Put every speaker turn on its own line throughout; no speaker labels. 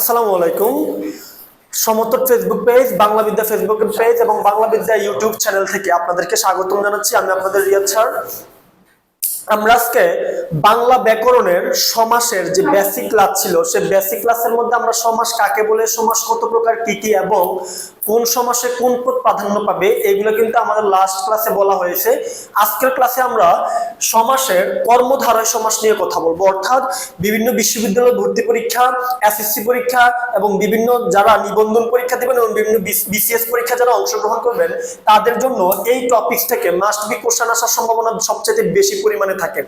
আসসালামু আলাইকুম। Samatata Facebook page Bangla বিদ্যা ফেসবুক পেজ এবং বাংলা বিদ্যা ইউটিউব চ্যানেল থেকে আপনাদেরকে স্বাগতম জানাচ্ছি। আমি আপনাদের রিয়াদ স্যার। আমরা আজকে বাংলা ব্যাকরণের সমাসের যে বেসিক ক্লাস ছিল, সে বেসিক ক্লাসের মধ্যে আমরা সমাস কাকে বলে, সমাস কত প্রকার, কি কি, এবং কোন সমাসে কোন পদ প্রাধান্য পাবে, এগুলো কিন্তু আমাদের লাস্ট ক্লাসে বলা হয়েছে। আজকের ক্লাসে আমরা সমাসের কর্মধারয় সমাস নিয়ে কথা বলব। অর্থাৎ বিভিন্ন বিশ্ববিদ্যালয় ভর্তি পরীক্ষা এসএসসি পরীক্ষা এবং বিভিন্ন যারা নিবন্ধন পরীক্ষা দেবেন এবং বিভিন্ন বিসিএস পরীক্ষা যারা অংশগ্রহণ করবেন, তাদের জন্য এই টপিকস থেকে মাস্ট বি কোশ্চেন আসার সম্ভাবনা সবচেয়ে বেশি পরিমাণে থাকে।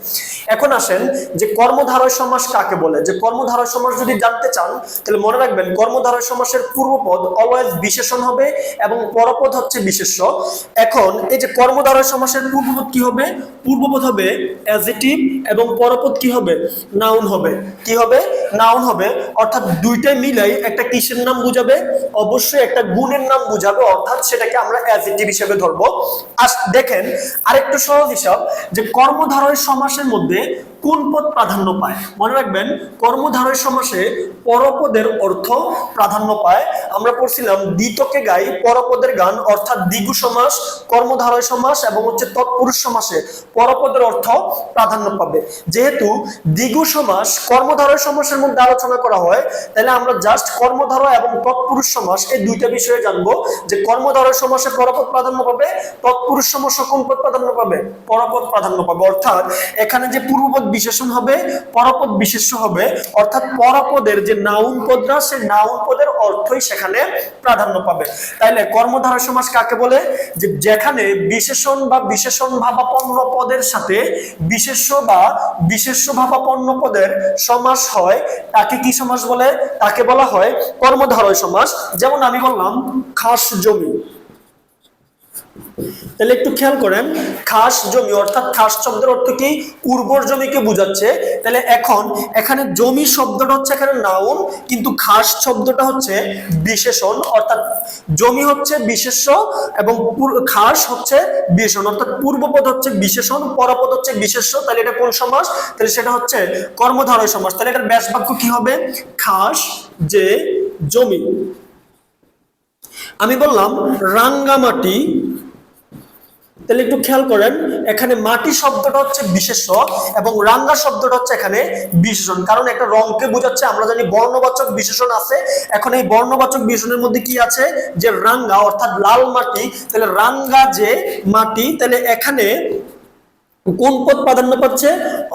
এখন আসেন যে কর্মধারয় সমাস কাকে বলে? যে কর্মধারয় সমাস যদি জানতে চান, তাহলে মনে রাখবেন কর্মধারয় সমাসের পূর্বপদ অলওয়েজ বিশেষণ হবে এবং পরপদ হচ্ছে বিশেষ্য। এখন এই যে কর্মধারয় সমাসের পূর্বপদ কি হবে? পূর্বপদ হবে অ্যাজিটিভ এবং পরপদ কি হবে? নাউন হবে। কি হবে? নাউন হবে। অর্থাৎ দুইটাই মিলাই একটা কিসের নাম বুঝাবে? অবশ্যই একটা গুণের নাম বুঝাবে, অর্থাৎ সেটাকে আমরা অ্যাজিটিভ হিসেবে ধরবো। আস দেখেন, আরেকটু সহজ হিসাব যে কর্মধারয় সমাসের মধ্যে কোন পদ প্রাধান্য পায়? মনে রাখবেন, কর্মধারয় সমাসে পরপদের অর্থ প্রাধান্য পায়। আমরা পড়ছিলাম দ্বিতকে গাই, পরপদের গান, অর্থাৎ দ্বিগু সমাস, কর্মধারয় সমাস এবং হচ্ছে তৎপুরুষ সমাসে পরপদের অর্থ প্রাধান্য পাবে। যেহেতু দ্বিগু সমাস কর্মধারয় সমাসের মধ্যে আলোচনা করা হয়, তাহলে আমরা জাস্ট কর্মধারয় এবং তৎপুরুষ সমাস এই দুইটা বিষয়ে জানব যে কর্মধারয় সমাসে পরপদ প্রাধান্য পাবে, তৎপুরুষ সমাসে কোন পদ প্রাধান্য পাবে? পরপদ প্রাধান্য পাবে। অর্থাৎ এখানে যে পূর্বপদ বিশেষণ হবে, পরপদ বিশেষ্য হবে, অর্থাৎ পরপদের যে নাউন পদরা, সে নাউন পদের অর্থই সেখানে প্রাধান্য পাবে। তাইলে কর্মধারয় সমাস কাকে বলে? যে যেখানে বিশেষণ বা বিশেষণ ভাবাপন্ন পদের সাথে বিশেষ্য বা বিশেষ্য ভাবাপন্ন পদের সমাস হয়, তাকে কি সমাস বলে? তাকে বলা হয় কর্মধারয় সমাস। যেমন আমি বললাম, খাস জমি। তাহলে একটু খেয়াল করেন, খাস জমি, অর্থাৎ খাস শব্দের অর্থ কি? উর্বর জমিকে বোঝাচ্ছে। তাহলে এখন এখানে জমি শব্দটা হচ্ছে এখানে নাউন কিন্তু খাস শব্দটা হচ্ছে বিশেষণ। অর্থাৎ জমি হচ্ছে বিশেষ্য এবং খাস হচ্ছে বিশেষণ। অর্থাৎ পূর্বপদ হচ্ছে বিশেষণ, পরপদ হচ্ছে বিশেষ্য। তাহলে এটা কোন সমাস? তাহলে সেটা হচ্ছে কর্মধারয় সমাস। তাহলে এটার ব্যাস বাক্য কি হবে? খাস যে জমি। আমি বললাম, রাঙ্গামাটি তাহলে একটু খেয়াল করেন, এখানে মাটি শব্দটা হচ্ছে বিশেষ এবং রাঙ্গা শব্দটা হচ্ছে এখানে বিশেষণ। কারণ একটা রংকে বোঝাচ্ছে, আমরা জানি বর্ণবাচক বিশেষণ আছে। এখন এই বর্ণবাচক বিশেষণের মধ্যে কি আছে? যে রাঙ্গা, অর্থাৎ লাল মাটি, তাহলে রাঙ্গা যে মাটি, তাহলে এখানে কোন পদ প্রাধান্য পাচ্ছে?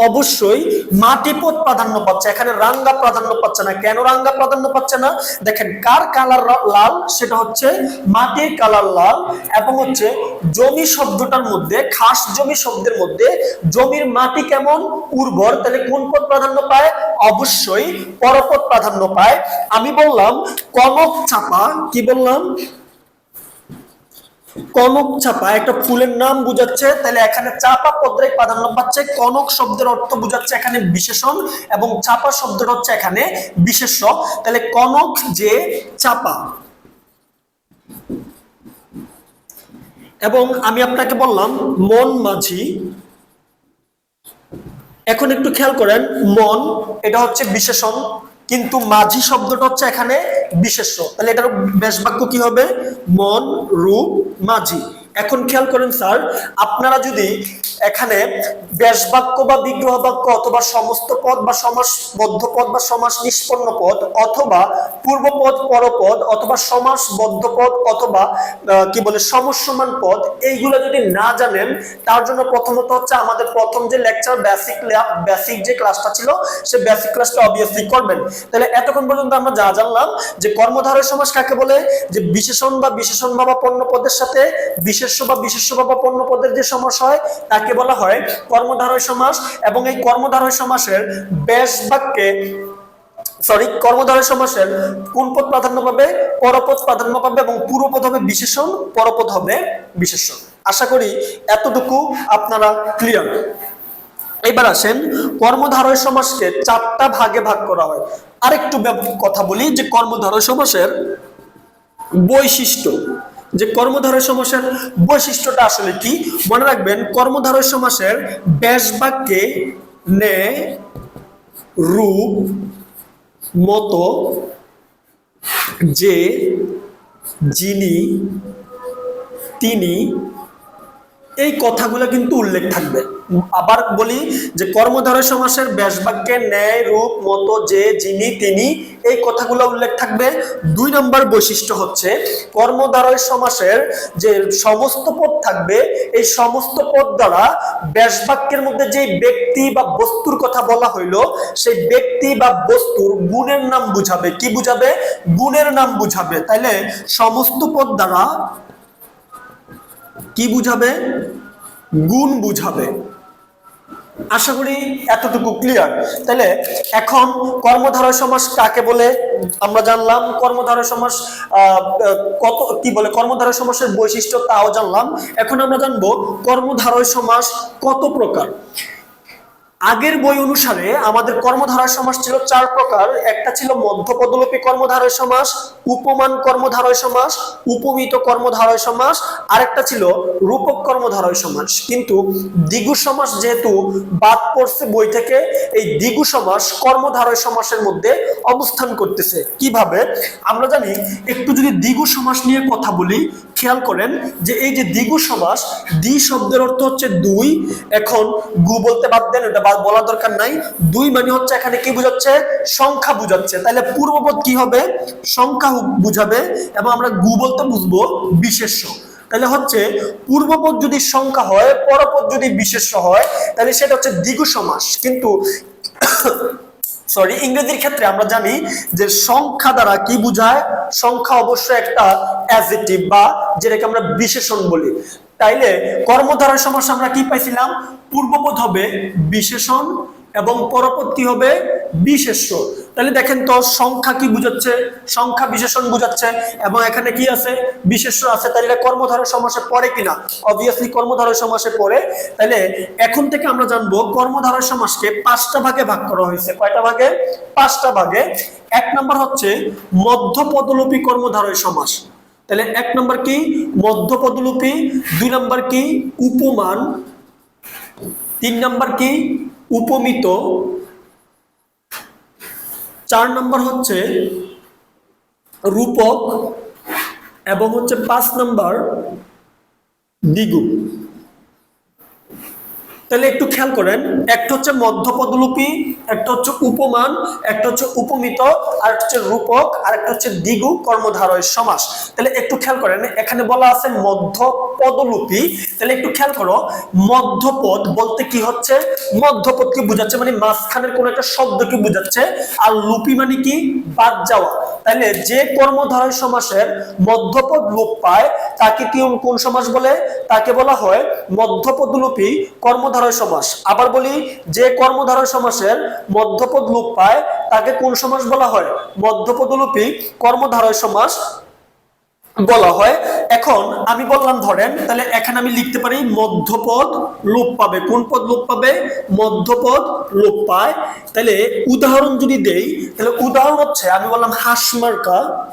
অবশ্যই মাটি পদ প্রাধান্য পাচ্ছে। এখানে রাঙ্গা প্রাধান্য পাচ্ছে না। কেন রাঙ্গা প্রাধান্য পাচ্ছে না? দেখেন, কার কালার লাল? সেটা হচ্ছে মাটির কালার লাল এবং হচ্ছে জমি শব্দটার মধ্যে, খাস জমি শব্দের মধ্যে জমির মাটি কেমন? উর্বর। তাহলে কোন পদ প্রাধান্য পায়? অবশ্যই পরপদ প্রাধান্য পায়। আমি বললাম কনক চাপা। কি বললাম? কনক চাপা একটা ফুলের নাম বুঝাচ্ছে, তাহলে এখানে চাপা পদ্রে প্রাধান্য পাচ্ছে, কনক শব্দের অর্থ বুঝাচ্ছে এখানে বিশেষণ এবং চাপা শব্দটা হচ্ছে এখানে বিশেষ্য। তাহলে কনক যে চাপা। এবং আমি আপনাকে বললাম, মন মাঝি। এখন একটু খেয়াল করেন, মন, এটা হচ্ছে বিশেষণ। কিন্তু মাঝি শব্দটা হচ্ছে এখানে বিশেষ্য। তাহলে এটার বেশ বাক্য কি হবে? মন, রূপ, মাঝি। এখন খেয়াল করেন, স্যার, আপনারা যদি এখানে ব্যাস বাক্য বা বিগ্রহ বাক্য অথবা সমস্ত পদ বা সমাসবদ্ধ পদ বা সমাস নিষ্পন্ন পদ অথবা পূর্বপদ, পরপদ অথবা সমাসবদ্ধ পদ অথবা কি বলে সমস্যমান পদ, এইগুলো যদি না জানেন, তার জন্য প্রথমত হচ্ছে আমাদের প্রথম যে লেকচার বেসিক বেসিক যে ক্লাসটা ছিল, সে বেসিক ক্লাসটা অবভিয়াসলি করবেন। তাহলে এতক্ষণ পর্যন্ত আমরা যা জানলাম যে কর্মধারয় সমাস কাকে বলে? যে বিশেষণ বা বিশেষণ ভাবাপন্ন পদের সাথে বিশেষ্য বা বিশেষ্য ভাবাপন্ন পদের যে সমাস হয়, তাকে বলা হয় কর্মধারয় সমাস। এবং এই কর্মধারয় সমাসের বেশ বাক্যে সরি কর্মধারয় সমাসের কোন পদ প্রাধান্য পাবে? পরপদ প্রাধান্য পাবে এবং পূর্বপদ হবে বিশেষণ, পরপদ হবে বিশেষণ। আশা করি এতটুকু আপনারা ক্লিয়ার এবার আসেন, কর্মধারয় সমাসকে চারটা ভাগে ভাগ করা হয়। আরেকটু কথা বলি যে কর্মধারয় সমাসের বৈশিষ্ট্য। যে কর্মধারয় সমাসের বৈশিষ্ট্যটা আসলে কি? মনে রাখবেন, কর্মধারয় সমাসের ব্যাস বাক্যে নে, রূপ, মতো, যে, যিনি, তিনি, এই কথাগুলো কিন্তু উল্লেখ থাকবে। আবার বলি যে কর্মধারয় সমাসের ব্যাসবাক্যের ন্যায়, রূপ, মতো, যে, যিনি, তিনি, এই কথাগুলো উল্লেখ থাকবে। দুই নম্বর বৈশিষ্ট্য হচ্ছে কর্মধারয় সমাসের যে সমস্ত পদ থাকবে, এই সমস্ত পদ দ্বারা ব্যাসবাক্যের মধ্যে যে ব্যক্তি বা বস্তুর কথা বলা হইল, সেই ব্যক্তি বা বস্তুর গুণের নাম বুঝাবে। কি বুঝাবে? গুণের নাম বুঝাবে। তাইলে সমস্ত পদ দ্বারা কি বুঝাবে? গুণ বুঝাবে। আশা করি এতটুকু ক্লিয়ার তাহলে এখন কর্মধারয় সমাস কাকে বলে? আমরা জানলাম কর্মধারয় সমাস কত, কি বলে, কর্মধারয় সমাসের বৈশিষ্ট্য তাও জানলাম। এখন আমরা জানব কর্মধারয় সমাস কত প্রকার? আগের বই অনুসারে আমাদের কর্মধারয় সমাস ছিল চার প্রকার। একটা ছিল মধ্যপদলোপী কর্মধারয় সমাস, উপমান কর্মধারয় সমাস, উপমিত কর্মধারয় সমাস, আরেকটা ছিল রূপক কর্মধারয় সমাস। কিন্তু দ্বিগু সমাস যেহেতু বাদ পড়ছে বই থেকে, এই দ্বিগু সমাস কর্মধারয় সমাসের মধ্যে অবস্থান করতেছে। কীভাবে? আমরা জানি, একটু যদি দ্বিগু সমাস নিয়ে কথা বলি খেয়াল করেন যে এই যে দ্বিগু সমাস, দ্বি শব্দের অর্থ হচ্ছে দুই। এখন গু বলতে বাদ দেন, এটা বলা দরকার নাই। দুই মানে হচ্ছে এখানে কি বুঝাচ্ছে? সংখ্যা বুঝাচ্ছে। তাহলে পূর্বপদ কি হবে? সংখ্যা বুঝাবে এবং আমরা গু বলতে বুঝব বিশেষ্য। তাহলে হচ্ছে পূর্বপদ যদি সংখ্যা হয়, পরপদ যদি বিশেষ্য হয় তাহলে সেটা হচ্ছে দ্বিগু সমাস। কিন্তু সরি ইংরেজির ক্ষেত্রে আমরা জানি যে সংখ্যা দ্বারা কি বোঝায়? সংখ্যা অবশ্যই একটা অ্যাজেটিভ বা যেটাকে আমরা বিশেষণ বলি। তাইলে কর্মধারার সমস্যা আমরা কি পাইছিলাম? পূর্বপদ হবে বিশেষণ এবং পরপদ কি হবে বিশেষ্য। তাহলে দেখেন তো সংখ্যা কি বুঝাচ্ছে? সংখ্যা বিশেষণ বুঝাচ্ছে। এবং এখানে কি আছে? বিশেষ্য আছে। তাহলে এটা কর্মধারয় সমাসে পড়ে কিনা? অবভিয়াসলি কর্মধারয় সমাসে পড়ে। তাহলে এখন থেকে আমরা জানব কর্মধারয় সমাসকে পাঁচটা ভাগে ভাগ করা হয়েছে। কয়টা ভাগে? পাঁচটা ভাগে। এক নম্বর হচ্ছে মধ্যপদলোপী কর্মধারয় সমাস। তাহলে এক নম্বর কি? মধ্যপদলোপী। দুই নম্বর কি? উপমান। তিন নম্বর কি? উপমিত। চার নম্বর হচ্ছে রূপক এবং হচ্ছে পাঁচ নম্বর দ্বিগু তাহলে একটু খেয়াল করেন, একটা হচ্ছে মধ্যপদলোপী, একটা হচ্ছে উপমান, একটা হচ্ছে উপমিত, আর হচ্ছে রূপক, আর একটা হচ্ছে দ্বিগু কর্মধারয় সমাস। তাহলে একটু খেয়াল করেন, এখানে বলা আছে মধ্যপদলোপী। তাহলে একটু খেয়াল করো, মধ্যপদ বলতে কি হচ্ছে? মধ্যপদ কি বোঝাচ্ছে মানে মাঝখানের কোন একটা শব্দ কি বোঝাচ্ছে, আর লুপি মানে কি? বাদ যাওয়া। তাহলে যে কর্মধারয় সমাসের মধ্যপদ লোপ পায়, তাকে কি কোন সমাস বলে? তাকে বলা হয় মধ্যপদলোপী কর্মধারয় সমাস। আবার বলি, যে কর্মধারয় সমাসের মধ্যপদ লোপ পায়, তাকে কোন সমাস বলা হয়? মধ্যপদলোপী কর্মধারয় সমাস বলা হয়। এখন আমি বললাম, ধরেন, তাহলে এখানে আমি লিখতে পারি, মধ্যপদ লোপ পাবে। কোন পদ লোপ পাবে? মধ্যপদ লোপ পায়। তাহলে উদাহরণ যদি দেই, তাহলে উদাহরণ হচ্ছে, আমি বললাম হাসমার্কা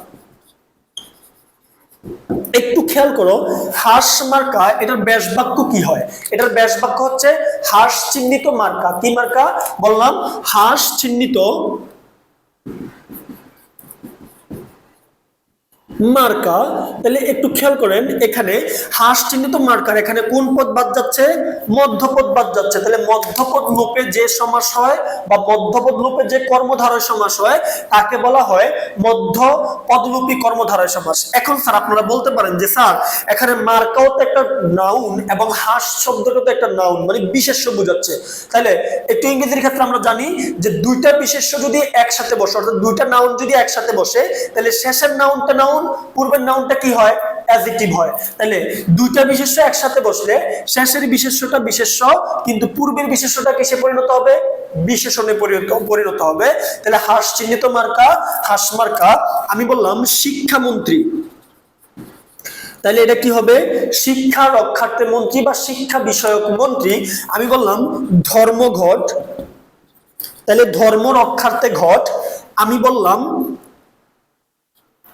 একটু খেয়াল করো, হাস মার্কা, এটার ব্যাস বাক্য কি হয়? এটার ব্যাস বাক্য হচ্ছে হাস চিহ্নিত মার্কা। কি মার্কা? বললাম, হাস চিহ্নিত মার্কা। তাহলে একটু খেয়াল করেন, এখানে হাস চিহ্নিত মার্কার, এখানে কোন পদ বাদ যাচ্ছে? মধ্যপদ বাদ যাচ্ছে। তাহলে মধ্যপদ লোপে যে সমাস হয় বা মধ্যপদ লোপে যে কর্মধারয় সমাস হয়, তাকে বলা হয় মধ্য পদলোপী কর্মধারয় সমাস। এখন স্যার আপনারা বলতে পারেন যে, স্যার, এখানে মার্কাও তো একটা নাউন এবং হাস শব্দটা তো একটা নাউন মানে বিশেষ্য বোঝাচ্ছে। তাহলে একটু ইংরেজির ক্ষেত্রে আমরা জানি যে, দুইটা বিশেষ্য যদি একসাথে বসে, অর্থাৎ দুইটা নাউন যদি একসাথে বসে, তাহলে শেষের নাউনটা নাউন পূর্বের নাউনটা কি হয়? অ্যাজেক্টিভ হয়। তাহলে দুইটা বিশেষ্য একসাথে বসলে শেষের বিশেষ্যটা বিশেষ্য, কিন্তু পূর্বের বিশেষ্যটা কিসে পরিণত হবে? বিশেষণে পরিণত পরিণত হবে। তাহলে হাস চিহ্নিত মার্কা, হাস মার্কা। আমি বললাম শিক্ষামন্ত্রী। তাহলে এটা কি হবে? শিক্ষা রক্ষার্থে মন্ত্রী বা শিক্ষা বিষয়ক মন্ত্রী। আমি বললাম ধর্মঘট। তাহলে ধর্ম রক্ষার্থে ঘট। আমি বললাম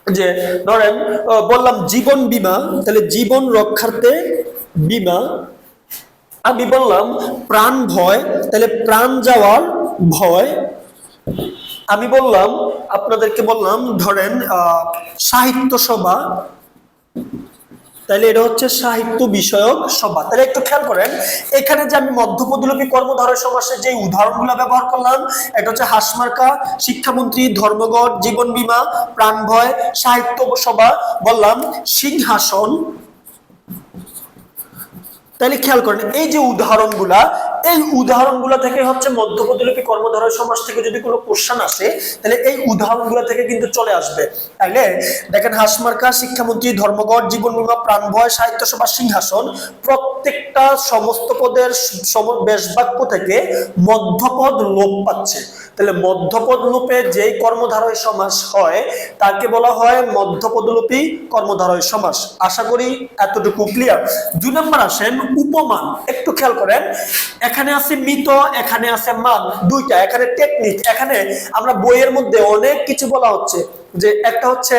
যে ধরেন বললাম জীবন বিমা, তাহলে জীবন রক্ষার্থে বিমা। আমি বললাম প্রাণ ভয়, তাহলে প্রাণ যাওয়ার ভয়। আমি বললাম, আপনাদেরকে বললাম, ধরেন সাহিত্য সভা। তাহলে এটা হচ্ছে সাহিত্য বিষয়ক সভা। তাহলে একটু খেয়াল করেন, এখানে যে আমি মধ্যপদলোপী কর্মধারয় সমাসের যে উদাহরণগুলো ব্যবহার করলাম, এটা হচ্ছে হাসমার্কা শিক্ষামন্ত্রী, ধর্মঘট, জীবন বীমা, প্রাণভয়, সাহিত্য সভা বললাম, সিংহাসন তাহলে খেয়াল করেন, এই যে উদাহরণগুলা, এই উদাহরণগুলা থেকে হচ্ছে মধ্যপদলিপি কর্মধারয় সমাজ থেকে যদি কোনো কোশ্চেন আসে, তাহলে এই উদাহরণগুলা থেকে কিন্তু চলে আসবে। তাইলে দেখেন হাসমার্কা শিক্ষামন্ত্রী, ধর্মঘট, জীবন বীমা প্রাণভয় সাহিত্য সভা সিংহাসন, প্রত্যেকটা সমস্ত পদের বেশবাক্য থেকে মধ্যপদ লোপ পাচ্ছে। তাহলে মধ্যপদ লোপে যেই কর্মধারয় সমাস হয়, তাকে বলা হয় মধ্যপদলোপী কর্মধারয় সমাস। আশা করি এতটুকু ক্লিয়ার দুই নম্বর আসেন উপমান। একটু খেয়াল করেন, এখানে আছে মিত, এখানে আছে মান, দুইটা। এখানে টেকনিক এখানে আমরা বইয়ের মধ্যে অনেক কিছু বলা হচ্ছে। যে একটা হচ্ছে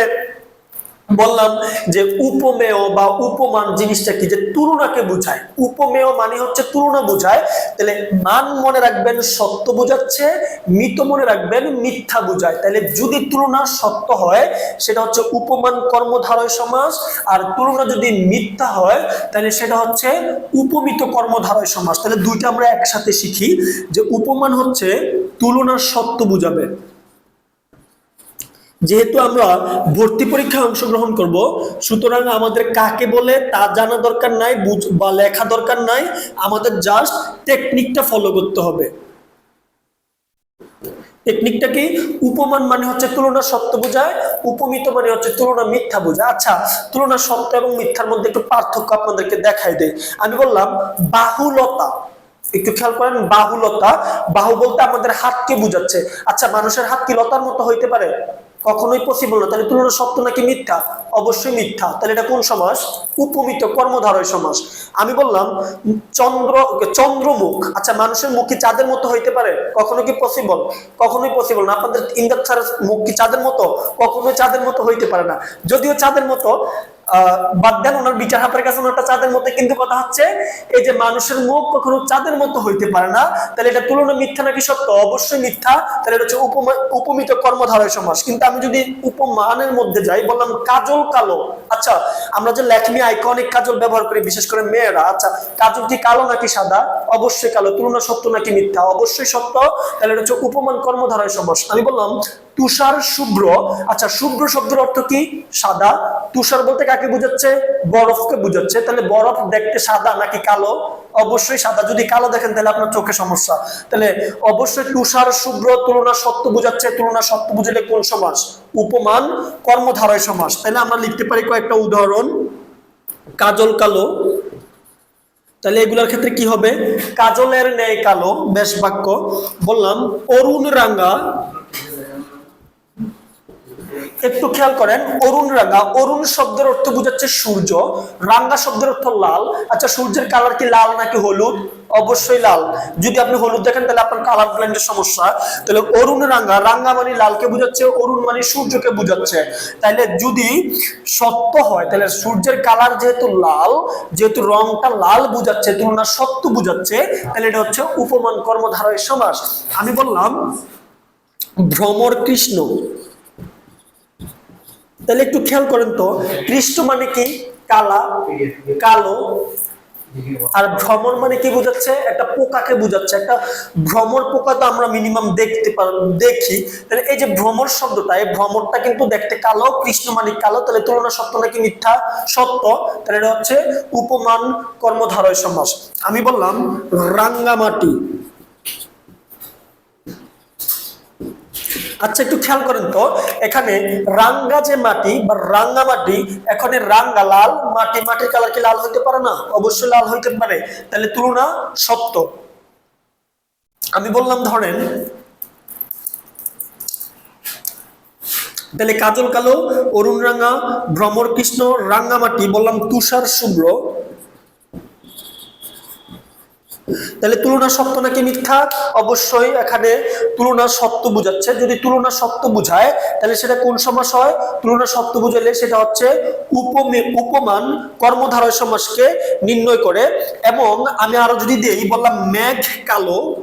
বললাম যে উপমেয় বা উপমান জিনিসটা কি? যে তুলনাকে বোঝায়। উপমেয় মানে হচ্ছে তুলনা বোঝায়। তাহলে মান মনে রাখবেন, সত্য বোঝাচ্ছে মিত মনে রাখবেন, মিথ্যা বোঝায়। তাহলে যদি তুলনা সত্য হয়, সেটা হচ্ছে উপমান কর্মধারয় সমাস আর তুলনা যদি মিথ্যা হয়, তাহলে সেটা হচ্ছে উপমিত কর্মধারয় সমাস তাহলে দুইটা আমরা একসাথে শিখি যে উপমান হচ্ছে তুলনার সত্য বুঝাবে। যেহেতু আমরা ভর্তি পরীক্ষায় অংশগ্রহণ করব, সুতরাং আমাদের কাকে বলে তা জানা দরকার নাই, বুঝ- বা লেখা দরকার নাই, আমাদের জাস্ট টেকনিকটা ফলো করতে হবে। টেকনিকটা কি? উপমান মানে হচ্ছে তুলনা সত্য বোঝায়, উপমিত মানে হচ্ছে তুলনা মিথ্যা বোঝায়। আচ্ছা তুলনা সত্য এবং মিথ্যার মধ্যে একটু পার্থক্য আপনাদেরকে দেখাই দেয় আমি বললাম বাহুলতা। একটু খেয়াল করেন, বাহুলতা। বাহু বলতে আমাদের হাতকে বুঝাচ্ছে। আচ্ছা মানুষের হাত কি লতার মতো হইতে পারে? কখনোই পসিবল না। তাহলে তুলনা সত্য নাকি মিথ্যা? অবশ্যই মিথ্যা। তাহলে এটা কোন সমাস উপমিত কর্মধারয় সমাস আমি বললাম, চন্দ্র, চন্দ্রমুখ। আচ্ছা মানুষের মুখ কি চাঁদের মতো হইতে পারে? কখনো কি পসিবল কখনোই পসিবল না। আপনাদের ইন্দার মুখ কি চাঁদের মতো? কখনোই চাঁদের মতো হইতে পারে না। যদিও চাঁদের মতো বাদ দেন, ওনার বিচার হাতের কাছে ওনারটা চাঁদের মতো। কিন্তু কথা হচ্ছে, এই যে মানুষের মুখ কখনো চাঁদের মতো হইতে পারে না, তাহলে এটা তুলনা মিথ্যা নাকি সত্য? অবশ্যই মিথ্যা। তাহলে এটা হচ্ছে উপমা- উপমিত কর্মধারয় সমাস। কিন্তু আমি যদি উপমানের মধ্যে যাই, বললাম কাজল কালো। আচ্ছা আমরা যে ল্যাকমি আইকনিক কাজল ব্যবহার করি, বিশেষ করে মেয়েরা আচ্ছা কাজল কি কালো নাকি সাদা? অবশ্যই কালো। তুলনা সত্য নাকি মিথ্যা? অবশ্যই সত্য। তাহলে এটা হচ্ছে উপমান কর্মধারয় সমাস। আমি বললাম তুষার শুভ্র। আচ্ছা শুভ্র শব্দের অর্থ কি? সাদা। তুষার বলতে কাকে বোঝাচ্ছে? বরফকে বোঝাচ্ছে। তাহলে বরফ দেখতে সাদা নাকি কালো? অবশ্যই সাদা। যদি কালো দেখেন, তাহলে আপনার চোখে সমস্যা। তাহলে অবশ্যই তুষার শুভ্র তুলনা সত্য বোঝাচ্ছে। তুলনা সত্য বুঝলে কোন সমাস? উপমান, কর্মধারয় সমাস। তাহলে আমরা লিখতে পারি কয়েকটা উদাহরণ। কাজল কালো। তাহলে এগুলোর ক্ষেত্রে কি হবে? কাজলের ন্যায় কালো বেশ বাক্য বললাম, অরুণ রাঙ্গা। একটু খেয়াল করেন, অরুণ রাঙ্গা অরুণ শব্দের অর্থ বোঝাচ্ছে সূর্য রাঙ্গা শব্দের অর্থ লাল। আচ্ছা সূর্যের কালার কি লাল নাকি হলুদ? অবশ্যই লাল। যদি আপনি হলুদ দেখেন, তাহলে আপনার কালার ব্ল্যান্ডের সমস্যা। তাহলে অরুণ রাঙ্গা রাঙ্গা মানে লালকে বোঝাচ্ছে, অরুণ মানে সূর্যকে বোঝাচ্ছে। তাহলে যদি সত্য হয়, তাহলে সূর্যের কালার যেহেতু লাল, যেহেতু রংটা লাল বোঝাচ্ছে, তুলনা সত্য বোঝাচ্ছে, তাহলে এটা হচ্ছে উপমান কর্মধারয় সমাস। আমি বললাম, ভ্রমর কৃষ্ণ তাহলে একটু খেয়াল করেন তো, কৃষ্ণ মানে কি? কালা, কালো, আর ভ্রমর মানে কি বোঝাচ্ছে? একটা পোকাকে বোঝাচ্ছে। একটা ভ্রমর পোকা তো আমরা মিনিমাম দেখতে দেখি। তাহলে এই যে ভ্রমর শব্দটা, এই ভ্রমরটা কিন্তু দেখতে কালো, কৃষ্ণ মানে কালো, তাহলে তুলনা সত্য নাকি মিথ্যা? সত্য। তাহলে এটা হচ্ছে উপমান কর্মধারয় সমাস। আমি বললাম রাঙ্গামাটি। আচ্ছা একটু খেয়াল করেন তো, এখানে রাঙ্গা যে মাটি বা রাঙ্গা মাটি, এখানে রাঙ্গা লাল, মাটি, মাটির কালার কি লাল হইতে পারে না? অবশ্যই লাল হইতে পারে। তাহলে তুলনা সত্য। আমি বললাম, ধরেন, তাহলে কাজল কালো, অরুণ রাঙ্গা, ভ্রমর কৃষ্ণ রাঙ্গামাটি বললাম তুষার শুভ্র তাহলে তুলনা সত্য নাকি মিথ্যা? অবশ্যই এখানে তুলনা সত্য বুঝাচ্ছে। যদি তুলনা সত্য বুঝায়, তাহলে সেটা কোন সমাস হয়? তুলনা সত্য বুঝালে সেটা হচ্ছে উপমে- উপমান কর্মধারয় সমাসকে নির্ণয় করে। এবং আমি আরও যদি দেই, বললাম মেঘ কালো।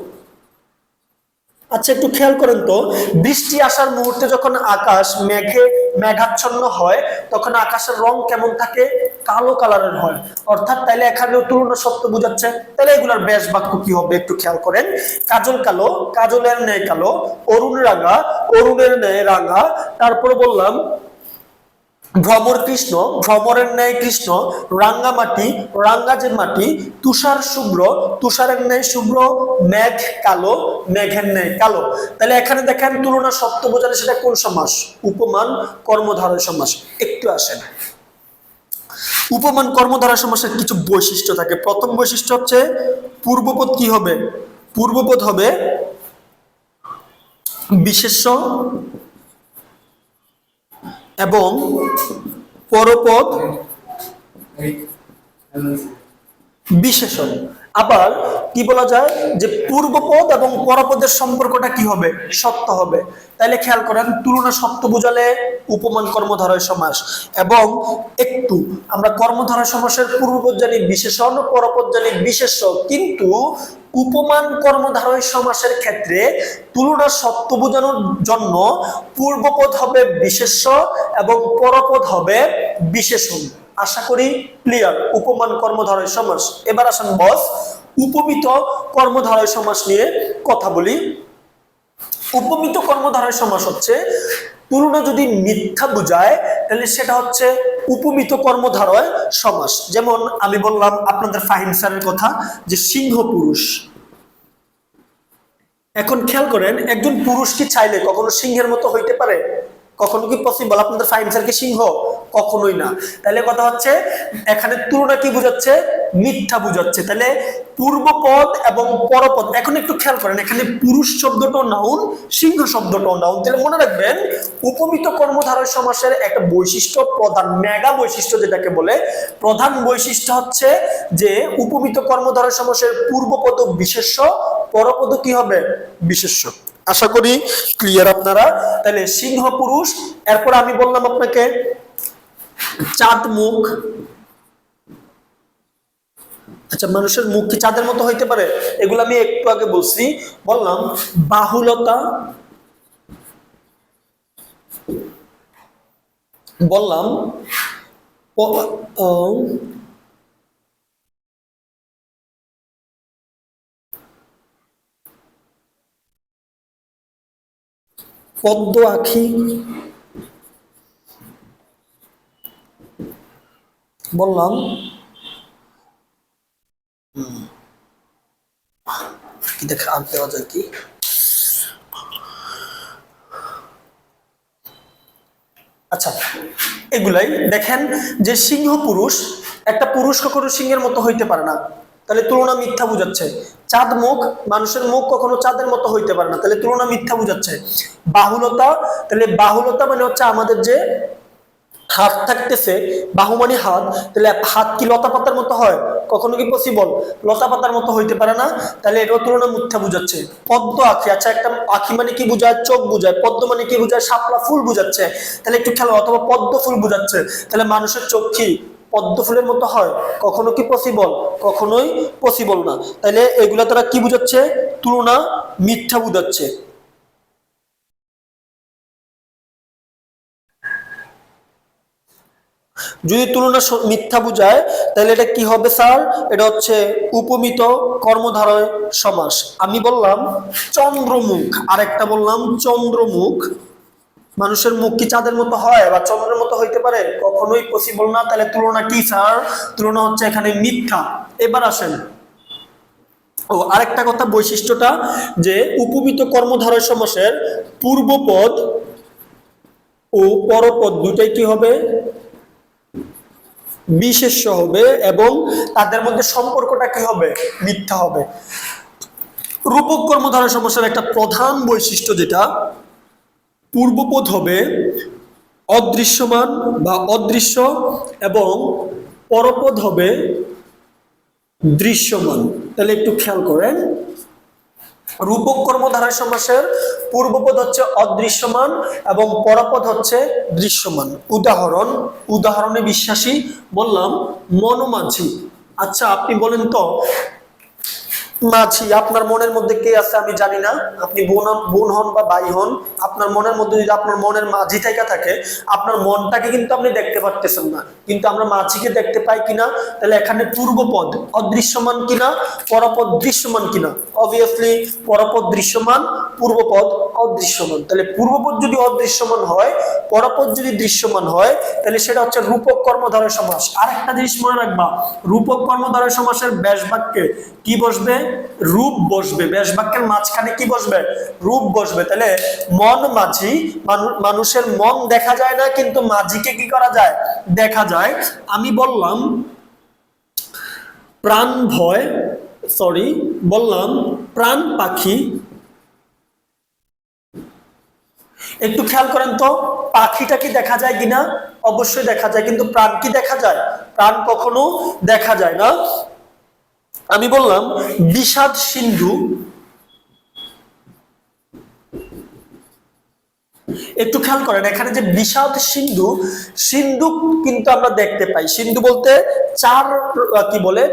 আচ্ছা একটু খেয়াল করেন তো। বৃষ্টি আসার মুহূর্তে যখন আকাশ মেঘে মেঘাচ্ছন্ন হয়, তখন আকাশের রং কেমন থাকে? কালো কালারের হয়। অর্থাৎ তাইলে এখানে তুলনা সত্য বুঝাচ্ছে। তাহলে এগুলার ব্যাস বাক্য কি হবে একটু খেয়াল করেন। কাজল কালো, কাজলের ন্যায় কালো, অরুণ রাঙা, অরুণের ন্যায় রাঙা। তারপর বললাম ভ্রমর কৃষ্ণ, ভ্রমরের ন্যায় কৃষ্ণ, রাঙ্গা মাটি রাঙ্গা যে মাটি, তুষার শুভ্র, তুষারের ন্যায় শুভ্র, মেঘ কালো, মেঘের ন্যায় কালো। তাহলে এখানে দেখেন তুলনা সত্য বোঝালে সেটা কোন সমাস? উপমান কর্মধারয় সমাস। একটু আসেন। উপমান, কর্মধারা সমাসের কিছু বৈশিষ্ট্য থাকে। প্রথম বৈশিষ্ট্য হচ্ছে পূর্বপদ কি হবে? পূর্বপদ হবে বিশেষ্য এবং পরপদ বিশেষণ। আবার কি বলা যায় যে পূর্বপদ এবং পরপদের সম্পর্কটা কি হবে? সত্য হবে। তাইলে খেয়াল করেন, তুলনা সত্য বোঝালে উপমান কর্মধারয় সমাস এবং একটু আমরা কর্মধারয় সমাসের পূর্বপদ জানি বিশেষণ, পরপদ জানি বিশেষ্য কিন্তু উপমান কর্মধারয় সমাসের ক্ষেত্রে তুলনা সত্য বোঝানোর জন্য পূর্বপদ হবে বিশেষ্য এবং পরপদ হবে বিশেষণ। আশা করি ক্লিয়ার উপমান কর্মধারয় সমাস। এবার আসেন বস উপমিত কর্মধারয় সমাস নিয়ে কথা বলি। উপমিত কর্মধারয় সমাস হচ্ছে তুলনা যদি মিথ্যা বোঝায়, তাহলে সেটা হচ্ছে উপমিত কর্মধারয় সমাস। যেমন আমি বললাম আপনাদের ফাহিম স্যারের কথা যে সিংহ পুরুষ। এখন খেয়াল করেন, একজন পুরুষ কি চাইলে কখনো সিংহের মতো হইতে পারে? কখনো কি পসিবল আপনাদের ফাইম স্যার কি সিংহ? কখনোই না। তাহলে কথা হচ্ছে, এখানে তুলনা কি বুঝাচ্ছে? মিথ্যা বুঝাচ্ছে। তাহলে পূর্বপদ এবং পরপদ, এখন একটু খেয়াল করেন, এখানে পুরুষ শব্দটাও নাউন সিংহ শব্দটাও নাউন তাহলে মনে রাখবেন, উপমিত কর্মধারয় সমাসের একটা বৈশিষ্ট্য, প্রধান মেগা বৈশিষ্ট্য যেটাকে বলে, প্রধান বৈশিষ্ট্য হচ্ছে যে উপমিত কর্মধারয় সমাসের পূর্বপদ বিশেষ্য, পরপদ কি হবে? বিশেষ্য। আশা করি ক্লিয়ার আপনারা। তাহলে সিংহ পুরুষ, এরপর আমি বললাম আপনাকে চাঁদ মুখ। আচ্ছা মানুষের মুখ কি চাঁদের মতো হইতে পারে? এগুলো আমি একটু আগে বলছি। বললাম, বাহুলতা বললাম পদ্ম আখি। বললাম দেখে কি? আচ্ছা এগুলাই দেখেন যে সিংহ পুরুষ একটা পুরুষ কখনো সিংহের মতো হইতে পারে না। তাহলে তুলনা মিথ্যা বুঝাচ্ছে। চাঁদ মুখ, মানুষের মুখ কখনো চাঁদের মতো হইতে পারে না, তাহলে তুলনা মিথ্যা বুঝাচ্ছে। বাহুলতা, তাহলে বাহুলতা মানে হচ্ছে আমাদের যে হাত থাকতেছে বাহু মানে হাত, তাহলে হাত কি লতা পাতার মতো হয়? কখনো কি পসিবল লতা পাতার মতো হইতে পারে না, তাহলে এটাও তুলনা মিথ্যা বুঝাচ্ছে। পদ্ম আখি আচ্ছা একটা আখি মানে কি বুঝায়? চোখ বুঝায়। পদ্ম মানে কি বুঝায়? শাপলা ফুল বুঝাচ্ছে। তাহলে একটু খেলো অথবা পদ্ম ফুল বুঝাচ্ছে। তাহলে মানুষের চোখ কি? পদ্ম ফুলের মতো হয়, কখনো কি পসিবল কখনোই পসিবল না। তাহলে এগুলা তারা কি বুঝাচ্ছে? তুলনা মিথ্যা বুঝাচ্ছে। যদি তুলনা মিথ্যা বুঝায় তাহলে এটা কি হবে স্যার? এটা হচ্ছে উপমিত কর্মধারয় সমাস। আমি বললাম চন্দ্রমুখ, আরেকটা বললাম চন্দ্রমুখ। মানুষের মুখ কি চাঁদের মতো হয় বা চন্দ্রের মতো হইতে পারে? কখনোই পসিবল না। তাহলে তুলনা কি, স্যার? তুলনা হচ্ছে এখানে মিথ্যা। এবার আসেন। ও, আরেকটা কথা, বৈশিষ্ট্যটা যে উপমিত কর্মধারয় সমাসের পূর্বপদ ও পরপদ দুটাই কি হবে? বিশেষ্য হবে এবং তাদের মধ্যে সম্পর্কটা কি হবে? মিথ্যা হবে। রূপক কর্মধারা সমস্যার একটা প্রধান বৈশিষ্ট্য যেটা পূর্বপদ হবে অদৃশ্যমান বা অদৃশ্য এবং পরপদ হবে দৃশ্যমান। তাহলে একটু খেয়াল করেন। রূপক কর্মধারয় সমাসের পূর্বপদ হচ্ছে অদৃশ্যমান এবং পরপদ হচ্ছে দৃশ্যমান। উদাহরণ, উদাহরণে বিশ্বাসী বললাম মনোমাঝি। আচ্ছা আপনি বলেন তো মাঝি আপনার মনের মধ্যে কে আছে আমি জানি না। আপনি বোন হন- বোন হন বা ভাই হন, আপনার মনের মধ্যে যদি আপনার মনের মাঝি থেকে থাকে, আপনার মনটাকে কিন্তু আপনি দেখতে পারতেছেন না। কিন্তু আমরা মাঝিকে দেখতে পাই কিনা, তাহলে এখানে পূর্বপদ, অদৃশ্যমান কিনা, পরপদ দৃশ্যমান কিনা? অবভিয়াসলি পরপদ দৃশ্যমান, পূর্বপদ অদৃশ্যমান। তাহলে পূর্বপদ যদি অদৃশ্যমান হয়, পরপদ যদি দৃশ্যমান হয়, তাহলে সেটা হচ্ছে রূপক কর্মধারয় সমাস। আর একটা জিনিস মনে রাখবা, রূপক কর্মধারয় সমাসের ব্যাস বাক্যে কি বসবে? রূপ বসবে। ব্যাস বাক্যের মাঝখানে কি বসবে? রূপ বসবে। তাহলে মন মাঝি মানুষের মন দেখা যায় না, কিন্তু মাঝিকে কি করা যায়? দেখা যায়। আমি বললাম, প্রাণ ভয় সরি বললাম, প্রাণ পাখি। একটু খেয়াল করেন তো, পাখিটা কি দেখা যায় কিনা? অবশ্যই দেখা যায়, কিন্তু প্রাণ কি দেখা যায়? প্রাণ কখনো দেখা যায় না। আমি বললাম, বিষাদ সিন্ধু একটু খেয়াল করেন, এখানে যে বিষাদ সিন্ধু সিন্ধু কিন্তু আমরা দেখতে পাই। সিন্ধু বলতে চার কি বলে?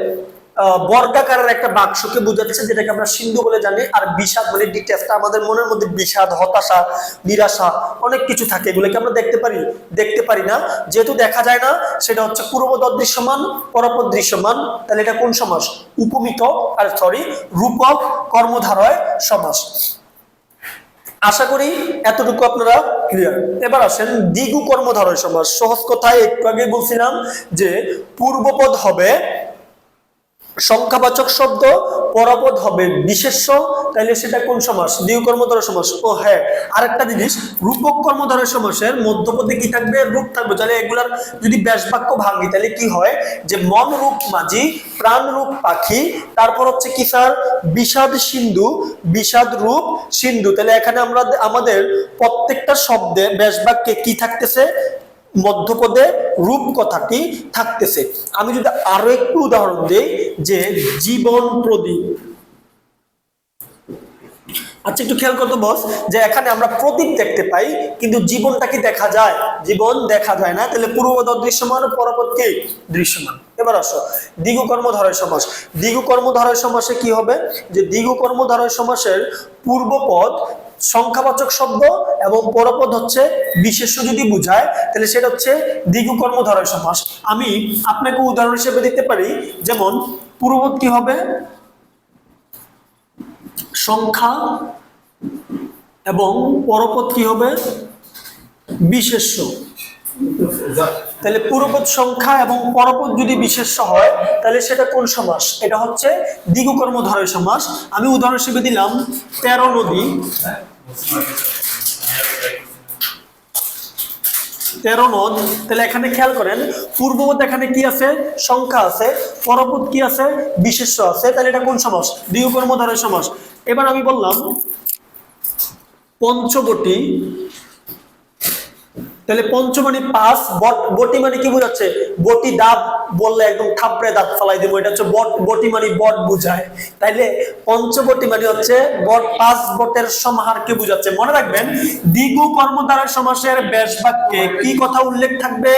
বর্গাকারের একটা বাক্সকে বোঝাচ্ছে, যেটাকে আমরা সিন্ধু বলে জানি, আর বিষাদ মানে ডিটেস্টটা আমাদের মনের মধ্যে বিষাদ, হতাশা, নিরাশা অনেক কিছু থাকে। এগুলোকে আমরা দেখতে পারি দেখতে পারি না। যেহেতু দেখা যায় না, সেটা হচ্ছে পূর্বপদ দৃশ্যমান, পরপদ দৃশ্যমান। তাহলে এটা কোন সমাস? উপমিত, আর সরি রূপক, কর্মধারয় সমাস। আশা করি এতটুকু আপনারা ক্লিয়ার এবার আসেন দ্বিগু কর্মধারয় সমাস। সহজ কথায় একটু আগে বলছিলাম যে পূর্বপদ হবে সংখ্যাবাচক শব্দ পরপদ হবে বিশেষ্য। তাইলে সেটা কোন সমাস? দ্বিগু কর্মধারয় সমাস। ও হ্যাঁ আরেকটা জিনিস, রূপক কর্মধারয় সমাসের মধ্যপদে কি থাকবে? রূপ থাকবে। তাহলে এগুলার যদি ব্যাস বাক্য ভাঙি তাহলে কি হয়? যে মন রূপ মাঝি, প্রাণ রূপ পাখি, তারপর হচ্ছে কি স্যার? বিষাদ সিন্ধু, বিষাদ রূপ সিন্ধু। তাহলে এখানে আমরা আমাদের প্রত্যেকটা শব্দে ব্যাস বাক্যে কি থাকতেছে? মধ্যপদে রূপ কথাটি থাকতেছে। আমি যদি আরও একটু উদাহরণ দিই যে জীবন প্রদীপ। আচ্ছা একটু খেয়াল করতো বস, যে এখানে আমরা প্রদীপ দেখতে পাই, কিন্তু জীবনটা কি দেখা যায়? জীবন দেখা যায় না। তাহলে পূর্বপদ দৃশ্যমান পরবর্তী দৃশ্যমান। এবার আসো, দ্বিগু কর্মধারয় সমাস। দ্বিগু কর্মধারয় সমাসে কি হবে? যে দ্বিগু কর্মধারয় সমাসের পূর্বপদ সংখ্যাবাচক শব্দ এবং পরপদ হচ্ছে বিশেষ্য যদি বুঝায়, তাহলে সেটা হচ্ছে দ্বিগু কর্মধারয় সমাস। আমি আপনাকে উদাহরণ হিসেবে দিতে পারি, যেমন পূর্বপদ কি হবে? সংখ্যা এবং পরপদ কি হবে? বিশেষ্য। তাহলে পূর্বপদ সংখ্যা এবং পরপদ যদি বিশেষ্য হয়, তাহলে সেটা কোন সমাস? এটা হচ্ছে দ্বিগু কর্মধারয় সমাস। আমি উদাহরণ হিসেবে দিলাম, তেরো নদী। তেরো নদ। তাহলে এখানে খেয়াল করেন পূর্বপদ এখানে কি আছে? সংখ্যা আছে। পরপদ কি আছে? বিশেষ্য আছে। তাহলে এটা কোন সমাস? দ্বিগু কর্মধারয় সমাস। এবার আমি বললাম, পঞ্চবটি তাহলে পঞ্চমণি পাঁচ বট বটি মানে কি বোঝাচ্ছে? বটি দাঁত বললে একদম থাপড়ে দাঁত ফালাই দিব, এটা হচ্ছে বট বটি মানে বট বুঝায়। তাইলে পঞ্চবটি মানে হচ্ছে বট পাঁচ বটের সমাহারকে বুঝাচ্ছে? মনে রাখবেন, দ্বিগু কর্মদ্বারা সমাসের ব্যাস বাক্যে কি কথা উল্লেখ থাকবে?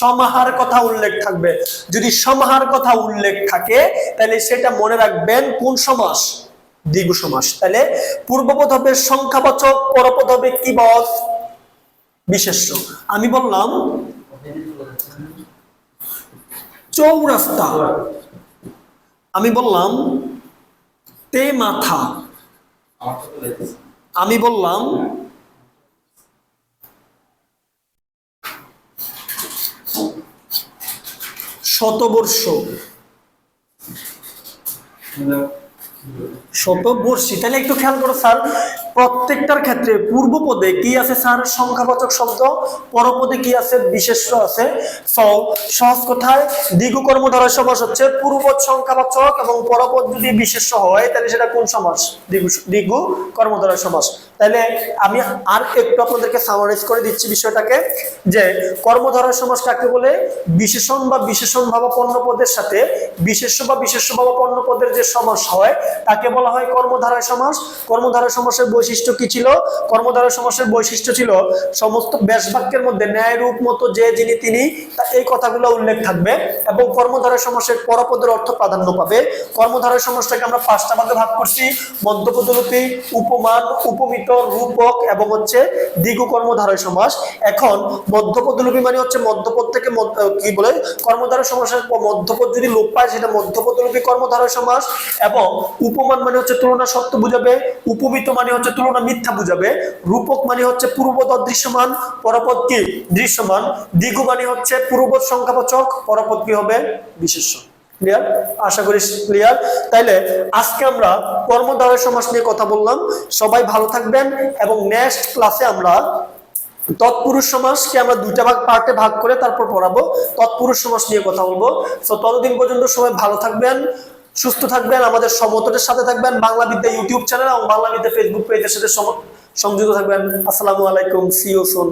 সমাহার কথা উল্লেখ থাকবে। যদি সমাহার কথা উল্লেখ থাকে তাহলে সেটা মনে রাখবেন কোন সমাস? দ্বিগু সমাস। তাহলে পূর্বপদ হবে সংখ্যাবাচক, পরপদ হবে কি বস? বিশেষ্য আমি বললাম চৌরাস্তা। আমি বললাম তে মাথা। আমি বললাম শতবর্ষ। শতবর্ষী তাহলে একটু খেয়াল করো স্যার, প্রত্যেকটার ক্ষেত্রে কি আছে স্যার? সংখ্যাবাচক শব্দ, পরপদে কি আছে? বিশেষ আছে। সহজ কথায় দ্বিগু কর্মধারয় সমাস হচ্ছে পূর্বপদ সংখ্যাবাচক এবং পরপদ যদি বিশেষ হয়, তাহলে সেটা কোন সমাস? দ্বিগু দ্বিগু কর্মধারয় সমাস। তাহলে আমি আর একটু আপনাদেরকে সামারাইজ করে দিচ্ছি বিষয়টাকে, যে কর্মধারয় সমাস কাকে বলে? বিশেষণ বা বিশেষণ ভাবাপন্ন পদের সাথে বিশেষ বা বিশেষ্য ভাবাপন্ন পদের যে সমাস হয়, তাকে বলা হয় কর্মধারয় সমাস। কর্মধারয় সমাসের বৈশিষ্ট্য কি ছিল? কর্মধারয় সমাসের বৈশিষ্ট্য ছিল সমস্ত ব্যাস বাক্যের মধ্যে ন্যায় রূপ মতো যে যিনি তিনি এই কথাগুলো উল্লেখ থাকবে এবং কর্মধারয় সমাসের পরপদের অর্থ প্রাধান্য পাবে। কর্মধারয় সমাসটাকে আমরা পাঁচটা ভাগে ভাগ করছি। মধ্যপদলিপি উপমান, উপমিত রূপক এবং হচ্ছে দ্বিগু কর্মধারয় সমাস। এখন মধ্যপদলিপি মানে হচ্ছে মধ্যপদ থেকে কি বলে? কর্মধারয় সমাসের প- মধ্যপদ যদি লোপ পায় সেটা মধ্যপদলিপি কর্মধারয় সমাস এবং উপমান মানে হচ্ছে তুলনা সত্য বুঝাবে, উপমিত মানে হচ্ছে তুলনা মিথ্যা বুঝাবে। রূপক মানে হচ্ছে পূর্বপদ অদৃশ্যমান পরপদ কি? দৃশ্যমান। দ্বিগু মানে হচ্ছে পূর্বপদ সংখ্যাবাচক, পরপদ কি হবে? বিশেষ্য। ক্লিয়ার আশা করি ক্লিয়ার তাইলে আজকে আমরা কর্মধারয় সমাস নিয়ে কথা বললাম। সবাই ভালো থাকবেন এবং নেক্সট ক্লাসে আমরা তৎপুরুষ সমাসকে আমরা দুইটা ভাগ পার্টে ভাগ করে তারপর পড়াবো। তৎপুরুষ সমাস নিয়ে কথা বলব। তো ততদিন পর্যন্ত সবাই ভালো থাকবেন, সুস্থ থাকবেন, আমাদের সমতটের সাথে থাকবেন বাংলা বিদ্যা ইউটিউব চ্যানেল এবং বাংলা বিদ্যা ফেসবুক পেজের সাথে সংযুক্ত থাকবেন। আসসালামু আলাইকুম সি ইউ সুন